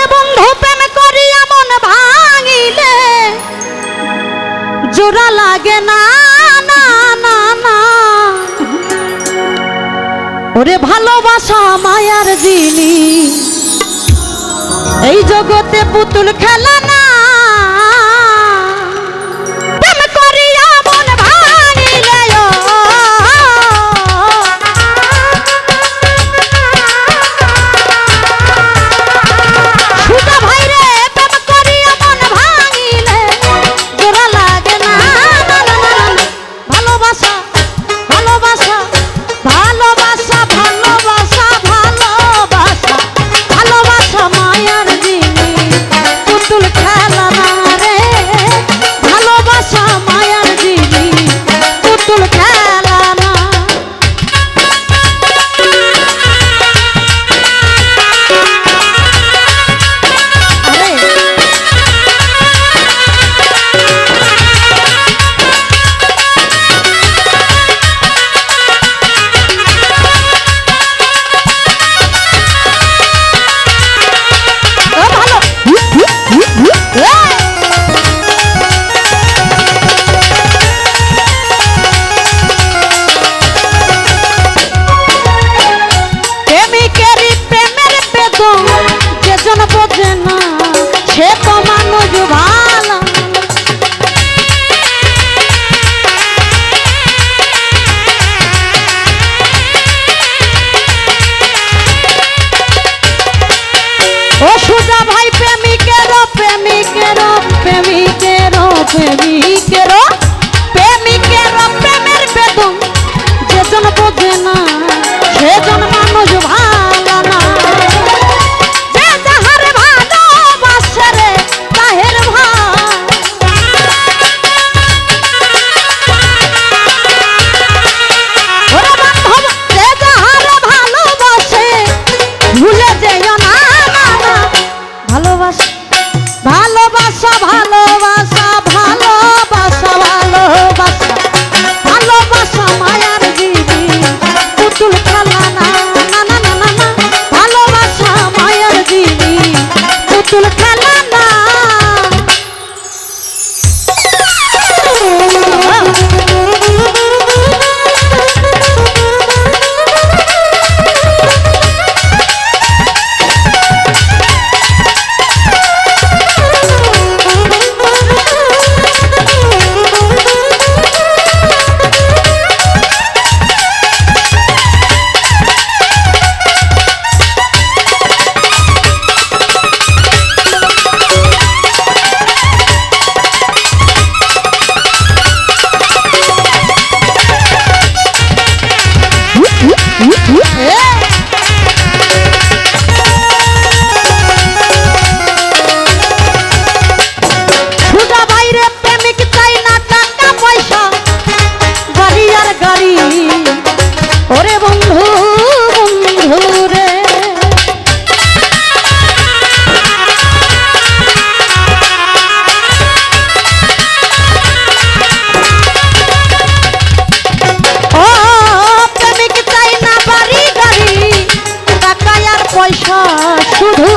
ওরে বন্ধু, প্রেম করি এমন ভাঙিলে। জোড়া লাগে না না না না। ওরে ভালোবাসা মায়ার জিনিস। এই জগতে পুতুল খেলা না সুদা ভাই প্রেমিকের প্রেমিকের প্রেমিকের প্রেমিক। পয়সা শুধু